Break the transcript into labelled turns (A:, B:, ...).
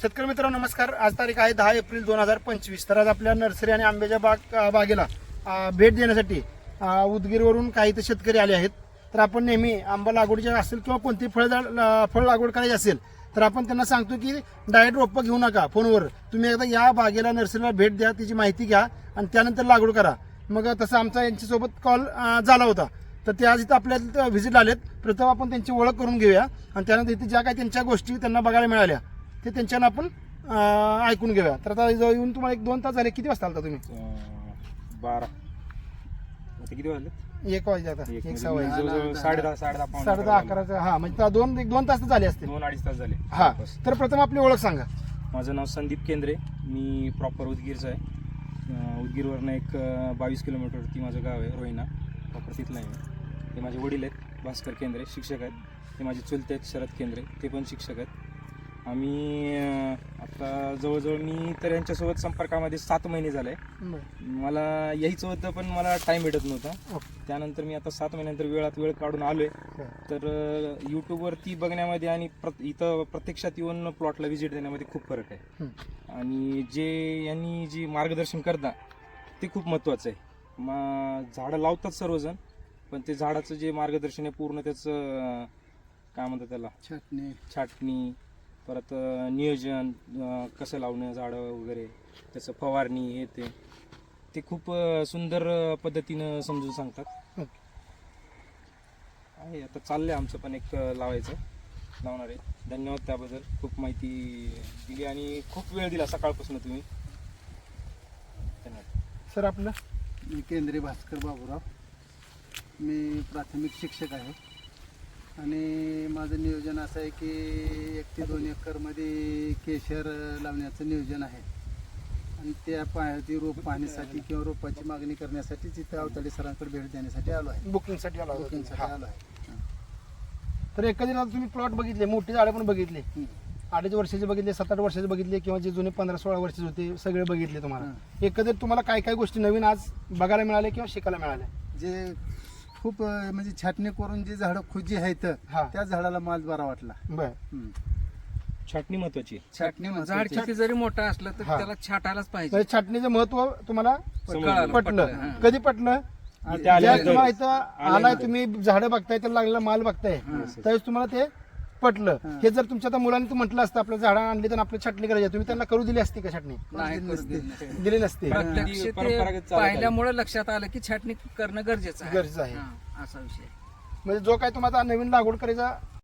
A: शेतकरी मित्रांनो नमस्कार. आज तारीख आहे दहा एप्रिल दोन हजार पंचवीस. तर आज आपल्या नर्सरी आणि आंब्याच्या बाग बागेला भेट देण्यासाठी उदगीरवरून काही तर शेतकरी आले आहेत. तर आपण नेहमी आंबा लागवडीचे असेल किंवा कोणती फळझाड फळ लागवड करायची असेल तर आपण त्यांना सांगतो की डायरेक्ट रोपं घेऊ नका फोनवर. तुम्ही एकदा या बागेला नर्सरीला भेट द्या तिची माहिती घ्या आणि त्यानंतर लागवड करा. मग तसं आमचा यांच्यासोबत कॉल झाला होता. तर ते आज इथं आपल्या व्हिजिट आलेत. प्रथम आपण त्यांची ओळख करून घेऊया आणि त्यानंतर इथे ज्या काही त्यांच्या गोष्टी त्यांना बघायला मिळाल्या. ते त्यांच्यानं आपण अं, ऐकून घेऊया. तर आता इथं येऊन तुम्हाला एक दोन तास झाले. किती वाजता आलता तुम्ही?
B: अं, बारा. आता किती वाजले
A: एक वाजता आता.
B: एक
A: एक
B: म्हणजे
A: सहा वाजता
B: जवळजवळ साडे दहा साडे दहा पावणे
A: साडे दहा अकराचा हा म्हणजे आता दोन एक दोन तास तर झाले असतील.
B: दोन अडीच तास झाले.
A: हा
B: बस.
A: तर प्रथम आपली ओळख सांगा.
B: माझं नाव संदीप केंद्रे. मी प्रॉपर उदगीरचं आहे. अं, उदगीरवरनं एक बावीस किलोमीटरवरती माझं गाव आहे रोहिणा. प्रॉपर तिथलं आहे. मी. ते माझे वडील आहेत. भास्कर केंद्रे शिक्षक आहेत. ते माझे चुलते आहेत शरद केंद्रे. ते पण शिक्षक आहेत. आम्ही आता जवळजवळ मी तर यांच्यासोबत संपर्कामध्ये सात महिने झाले. मला यायचं होतं पण मला टाईम भेटत नव्हता. त्यानंतर मी आता सात महिन्यानंतर वेळात वेळ काढून आलोय. तर अं, यूट्यूबवरती बघण्यामध्ये आणि प्र- इथं प्रत्यक्षात येऊन प्लॉटला व्हिजिट देण्यामध्ये खूप फरक आहे. आणि जे यांनी जी मार्गदर्शन करता ते खूप महत्त्वाचं आहे. मा झाडं लावतात सर्वजण पण ते झाडाचं जे मार्गदर्शन आहे पूर्ण त्याचं काय म्हणतात त्याला?
C: चटणी
B: छाटणी परत नियोजन कसं लावणं झाडं वगैरे त्याचं फवारणी हे ते. ते खूप सुंदर पद्धतीनं समजून सांगतात.
A: ओके.
B: आहे आता चाललंय आमचं पण एक लावायचं. लावणार आहे. धन्यवाद त्याबद्दल. खूप माहिती दिली आणि खूप वेळ दिला सकाळपासून तुम्ही. धन्यवाद.
A: सर आपलं?
C: मी केंद्रीय भास्कर बाबूराव. मी प्राथमिक शिक्षक आहे. आणि माझं नियोजन असं आहे की एक ते दोन एकरमध्ये केशर लावण्याचं नियोजन आहे. आणि त्या पाण्याची रोप पाहण्यासाठी किंवा रोपाची मागणी करण्यासाठी तिथं अवताडे सरांकडे भेट देण्यासाठी आलो आहे.
A: बुकिंगसाठी आला होता
C: बुकिंगसाठी. आलो आहे.
A: तर एखादी तुम्ही प्लॉट बघितले मोठी झाडं पण बघितले.
C: हं.
A: अडीच वर्षाचे बघितले सात आठ वर्षाचे बघितले किंवा जे जुने पंधरा सोळा वर्षाचे होते सगळे बघितले तुम्हाला. एकंदर तुम्हाला काय काय गोष्टी नवीन आज बघायला मिळाल्या किंवा शिकायला मिळाल्या?
C: जे खूप अं, म्हणजे छाटणी करून जी झाडं खुजी आहेत
A: हा
C: त्या झाडाला माल बरा वाटला
A: बर.
B: छाटणी महत्वाची आहे.
C: छाटणी
D: झाड
C: महत्वाची.
D: किती जरी मोठं असलं तर
A: हा.
D: त्याला छाटायलाच पाहिजे
A: म्हणजे छाटणीचं महत्त्व तुम्हाला
D: कळालं,
A: पटलं
D: पटलं.
A: कधी पटलं
B: इथे
A: ज्या
B: आल्यानंतर-
A: तुम्हाला इथं आलाय
B: आल्यानंतर.
A: तुम्ही झाडं बघताय तर लागलेला माल बघताय त्यावेळेस तुम्हाला ते पटलं
C: हा.
A: जर तुमच्या आता मुलांनी तू म्हटलं असतं आपल्या झाडं आणली तर आपली छाटणी करायची तुम्ही त्यांना करू दिली असती का छाटणी
D: नाही करू
C: नसते.
D: देत नाही.
A: दिली नसती
D: प्रत्यक्ष ते
B: परंपरागत चालत आली.
D: पाहिल्यामुळे लक्षात आलं की छाटणी करणं गरजेचं आहे
A: गरजेचं आहे.
D: हा, असा विषय
A: म्हणजे जो काय तुम्हाला नवीन लागवड करायचा